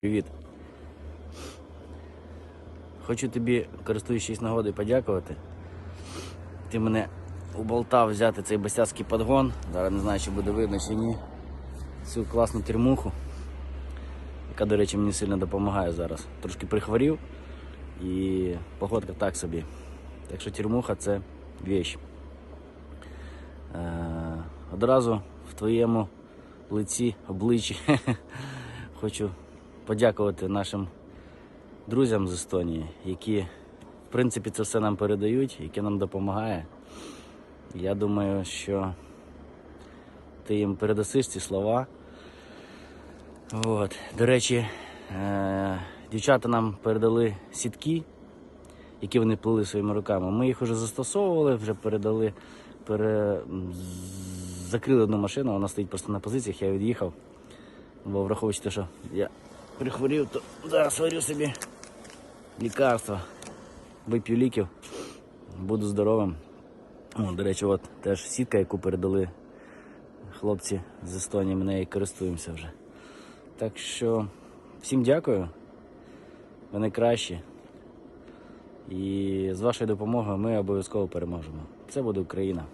Привіт. Хочу тобі, користуючись нагодою, подякувати. Ти мене уболтав взяти цей басяцький подгон. Зараз не знаю, чи буде видно чи ні. Цю класну термуху, яка, до речі, мені сильно допомагає зараз. Трошки прихворів і погодка так собі. Так що термуха це віч. Е, одразу в твоєму лиці, обличчі хочу подякувати нашим друзям з Естонії, які, в принципі, це все нам передають, які нам допомагає. Я думаю, що ти їм передасиш ці слова. От. До речі, е- дівчата нам передали сітки, які вони плели своїми руками. Ми їх вже застосовували, вже передали, пере... закрили одну машину, вона стоїть просто на позиціях, я від'їхав. Бо враховуючи те, що я прихворів, то зараз сварю собі лікарства, вип'ю ліків, буду здоровим. О, до речі, от теж сітка, яку передали хлопці з Естонії, ми нею користуємося вже. Так що всім дякую. Ви найкращі. І з вашою допомогою ми обов'язково переможемо. Це буде Україна.